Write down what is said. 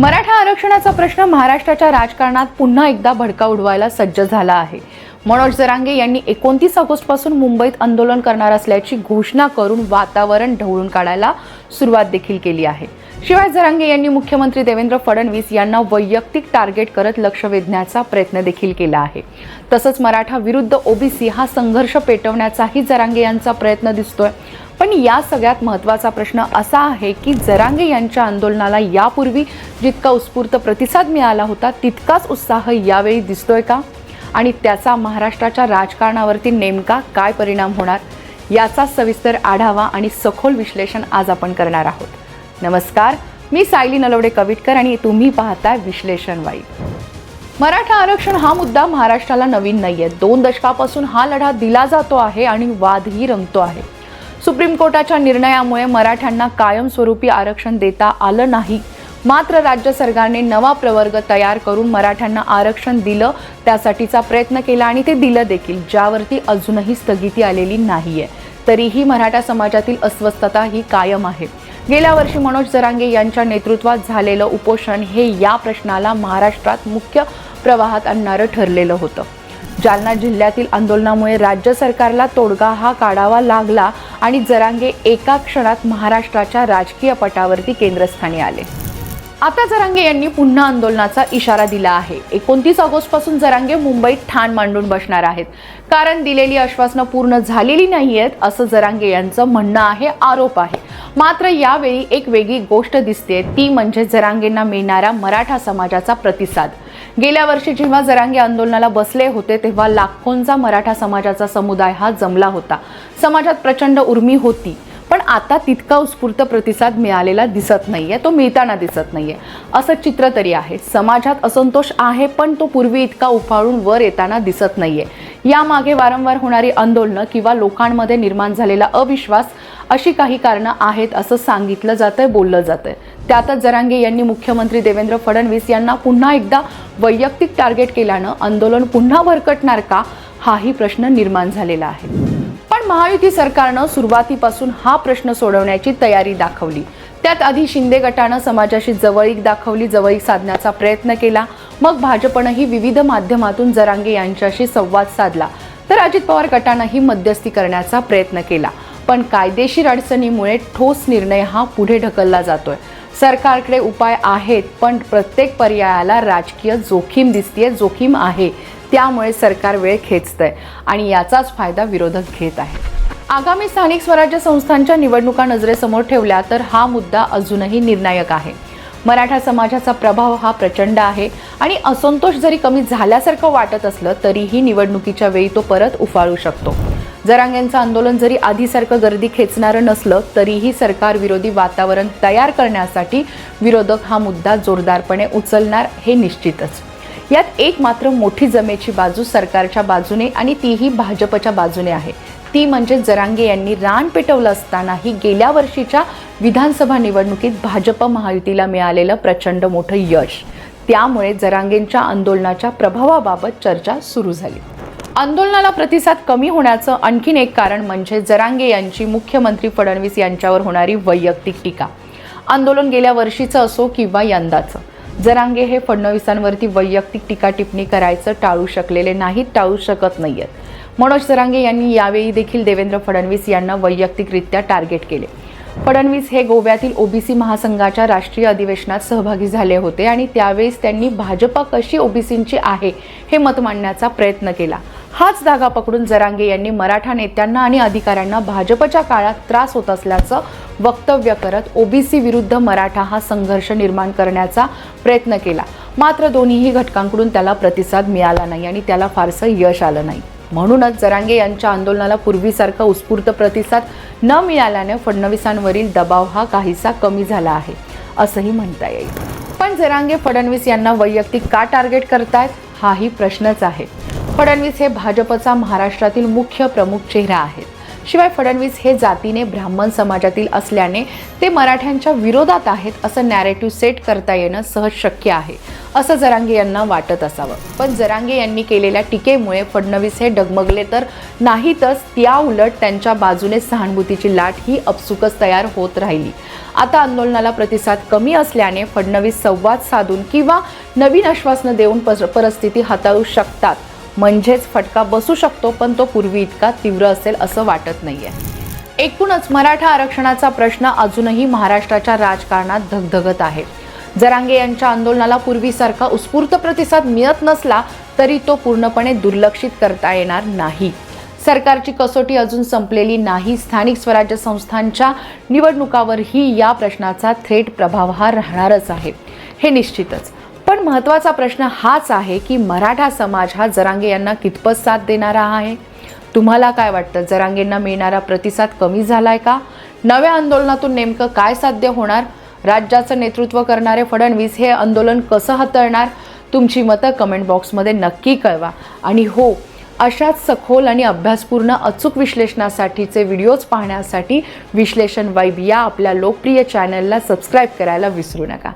मराठा आरक्षणाचा प्रश्न महाराष्ट्राच्या राजकारणात पुन्हा एकदा भडका उडवायला सज्ज झाला आहे. मनोज जरांगे यांनी एकोणतीस ऑगस्टपासून मुंबईत आंदोलन करणार असल्याची घोषणा करून वातावरण ढवळून काढायला सुरुवात देखील केली आहे. शिवाय जरांगे यांनी मुख्यमंत्री देवेंद्र फडणवीस यांना वैयक्तिक टार्गेट करत लक्ष वेधण्याचा प्रयत्न देखील केला आहे. तसंच मराठा विरुद्ध ओबीसी हा संघर्ष पेटवण्याचाही जरांगे यांचा प्रयत्न दिसतोय. पण या सगळ्यात महत्त्वाचा प्रश्न असा आहे की जरांगे यांच्या आंदोलनाला यापूर्वी जितका उत्स्फूर्त प्रतिसाद मिळाला होता तितकाच उत्साह यावेळी दिसतोय का? आणि त्याचा महाराष्ट्राच्या राजकारणावरती नेमका काय परिणाम होणार? याचा सविस्तर आढावा आणि सखोल विश्लेषण आज आपण करणार आहोत. नमस्कार मी सायली नलवडे कविटकर आणि तुम्ही पाहताय विश्लेषण वाईट मराठा आरक्षण हा मुद्दा महाराष्ट्राला नवीन नाहीये. दोन दशकापासून हा लढा दिला जातो आहे आणि वादही रंगतो आहे. सुप्रीम कोर्टाच्या निर्णयामुळे मराठ्यांना कायमस्वरूपी आरक्षण देता आलं नाही. मात्र राज्य सरकारने नवा प्रवर्ग तयार करून मराठ्यांना आरक्षण दिलं त्यासाठीचा प्रयत्न केला आणि ते दिलं देखील. ज्यावरती अजूनही स्थगिती आलेली नाहीये. तरीही मराठा समाजातील अस्वस्थता ही कायम आहे. गेल्या वर्षी मनोज जरांगे यांच्या नेतृत्वात झालेलं उपोषण हे या प्रश्नाला महाराष्ट्रात मुख्य प्रवाहात आणणारं ठरलेलं होतं. जालना जिल्ह्यातील आंदोलनामुळे राज्य सरकारला तोडगा हा काढावा लागला आणि जरांगे एका क्षणात महाराष्ट्राच्या राजकीय पटावरती केंद्रस्थानी आले. आता जरांगे यांनी पुन्हा आंदोलनाचा इशारा दिला आहे. एकोणतीस ऑगस्टपासून जरांगे मुंबईत ठाण मांडून बसणार आहेत. कारण दिलेली आश्वासनं पूर्ण झालेली नाहीयेत असं जरांगे यांचं म्हणणं आहे आरोप आहे. मात्र यावेळी एक वेगळी गोष्ट दिसते ती म्हणजे जरांगेंना मिळणारा मराठा समाजाचा प्रतिसाद. गेल्या वर्षी जेव्हा जरांगे आंदोलनाला बसले होते तेव्हा लाखोंचा मराठा समाजाचा समुदाय हा जमला होता. समाजात प्रचंड उर्मी होती. पण आता तितका उत्स्फूर्त प्रतिसाद मिळालेला दिसत नाहीये. तो मिळताना दिसत नाहीये. असं चित्र तरी आहे. समाजात असंतोष आहे पण तो पूर्वी इतका उफाळून वर येताना दिसत नाहीये. यामागे वारंवार होणारी आंदोलनं किंवा लोकांमध्ये निर्माण झालेला अविश्वास अशी काही कारणं आहेत असं सांगितलं जातंय बोललं जातंय. त्यातच जरांगे यांनी मुख्यमंत्री देवेंद्र फडणवीस यांना पुन्हा एकदा वैयक्तिक टार्गेट केल्यानं आंदोलन पुन्हा भरकटणार का हाही प्रश्न निर्माण झालेला आहे. पण महायुती सरकारनं सुरुवातीपासून हा प्रश्न सोडवण्याची तयारी दाखवली. त्यात आधी शिंदे गटानं समाजाशी जवळीक दाखवली जवळीक साधण्याचा प्रयत्न केला. मग भाजपनंही विविध माध्यमातून जरांगे यांच्याशी संवाद साधला. तर अजित पवार गटानंही मध्यस्थी करण्याचा प्रयत्न केला. पण कायदेशीर अडचणीमुळे ठोस निर्णय हा पुढे ढकलला जातोय. सरकारकडे उपाय आहेत पण प्रत्येक पर्यायाला राजकीय जोखीम दिसतीये जोखीम आहे. त्यामुळे सरकार वेळ खेचतंय आणि याचाच फायदा विरोधक घेत आहे आगामी स्थानिक स्वराज्य संस्थांच्या निवडणुका नजरेसमोर ठेवल्या तर हा मुद्दा अजूनही निर्णायक आहे. मराठा समाजाचा प्रभाव हा प्रचंड आहे आणि असंतोष जरी कमी झाल्यासारखं वाटत असलं तरीही निवडणुकीच्या वेळी तो परत उफाळू शकतो. जरांगेंचं आंदोलन जरी आधीसारखं गर्दी खेचणारं नसलं तरीही सरकार विरोधी वातावरण तयार करण्यासाठी विरोधक हा मुद्दा जोरदारपणे उचलणार हे निश्चितच. यात एक मात्र मोठी जमेची बाजू सरकारच्या बाजूने आणि तीही भाजपच्या बाजूने आहे. ती म्हणजे जरांगे यांनी रान पेटवलं असतानाही गेल्या वर्षीच्या विधानसभा निवडणुकीत भाजप महायुतीला मिळालेलं प्रचंड मोठं यश. त्यामुळे जरांगेंच्या आंदोलनाच्या प्रभावाबाबत चर्चा सुरू झाली. आंदोलनाला प्रतिसाद कमी होण्याचं आणखीन एक कारण म्हणजे जरांगे यांची मुख्यमंत्री फडणवीस यांच्यावर होणारी वैयक्तिक टीका. आंदोलन गेल्या वर्षीचं असो किंवा यंदाचं. जरांगे हे फडणवीसांवरती वैयक्तिक टीका टिप्पणी करायचं टाळू शकलेले नाहीत टाळू शकत नाहीयेत. मनोज जरांगे यांनी यावेळी देखील देवेंद्र फडणवीस यांना वैयक्तिकरित्या टार्गेट केले. फडणवीस हे गोव्यातील ओबीसी महासंघाच्या राष्ट्रीय अधिवेशनात सहभागी झाले होते आणि त्यावेळेस त्यांनी भाजपा कशी ओबीसींची आहे हे मत मांडण्याचा प्रयत्न केला. हाच धागा पकडून जरांगे यांनी मराठा नेत्यांना आणि अधिकाऱ्यांना भाजपच्या काळात त्रास होत असल्याचं वक्तव्य करत ओबीसी विरुद्ध मराठा हा संघर्ष निर्माण करण्याचा प्रयत्न केला. मात्र दोन्हीही घटकांकडून त्याला प्रतिसाद मिळाला नाही आणि त्याला फारसं यश आलं नाही. म्हणूनच जरांगे यांच्या आंदोलनाला पूर्वीसारखा उत्स्फूर्त प्रतिसाद न मिळाल्याने फडणवीसांवरील दबाव हा काहीसा कमी झाला आहे असंही म्हणता येईल. पण जरांगे फडणवीस यांना वैयक्तिक का टार्गेट करतायत हाही प्रश्नच आहे. फडणवीस हे भाजपचा महाराष्ट्रातील मुख्य प्रमुख चेहरा आहेत. शिवाय फडणवीस हे जातीने ब्राह्मण समाजातील असल्याने ते मराठ्यांच्या विरोधात आहेत असं नॅरेटिव्ह सेट करता येणं सहज शक्य आहे. असं जरांगे यांना वाटत असावं. पण जरांगे यांनी केलेल्या टीकेमुळे फडणवीस हे डगमगले तर नाहीतच त्या उलट त्यांच्या बाजूने सहानुभूतीची लाट ही अपसुकच तयार होत राहिली. आता आंदोलनाला प्रतिसाद कमी असल्याने फडणवीस संवाद साधून किंवा नवीन आश्वासनं देऊन परिस्थिती हाताळू शकतात. म्हणजेच फटका बसू शकतो पण तो पूर्वी इतका तीव्र असेल असं वाटत नाही आहे एकूणच मराठा आरक्षणाचा प्रश्न अजूनही महाराष्ट्राच्या राजकारणात धगधगत आहे. जरांगे यांच्या आंदोलनाला पूर्वीसारखा उत्स्फूर्त प्रतिसाद मिळत नसला तरी तो पूर्णपणे दुर्लक्षित करता येणार नाही. सरकारची कसोटी अजून संपलेली नाही. स्थानिक स्वराज्य संस्थांच्या निवडणुकावरही या प्रश्नाचा थेट प्रभाव हा राहणारच आहे. हे निश्चितच. पण महत्त्वाचा प्रश्न हाच आहे की मराठा समाज हा जरांगे यांना कितपत साथ देणारा आहे? तुम्हाला काय वाटतं? जरांगेंना मिळणारा प्रतिसाद कमी झाला आहे का? नव्या आंदोलनातून नेमकं काय साध्य होणार? राज्याचं नेतृत्व करणारे फडणवीस हे आंदोलन कसं हाताळणार? तुमची मतं कमेंट बॉक्समध्ये नक्की कळवा. आणि हो अशाच सखोल आणि अभ्यासपूर्ण अचूक विश्लेषणासाठीचे व्हिडिओज पाहण्यासाठी विश्लेषण वाईब या आपल्या लोकप्रिय चॅनलला सबस्क्राईब करायला विसरू नका.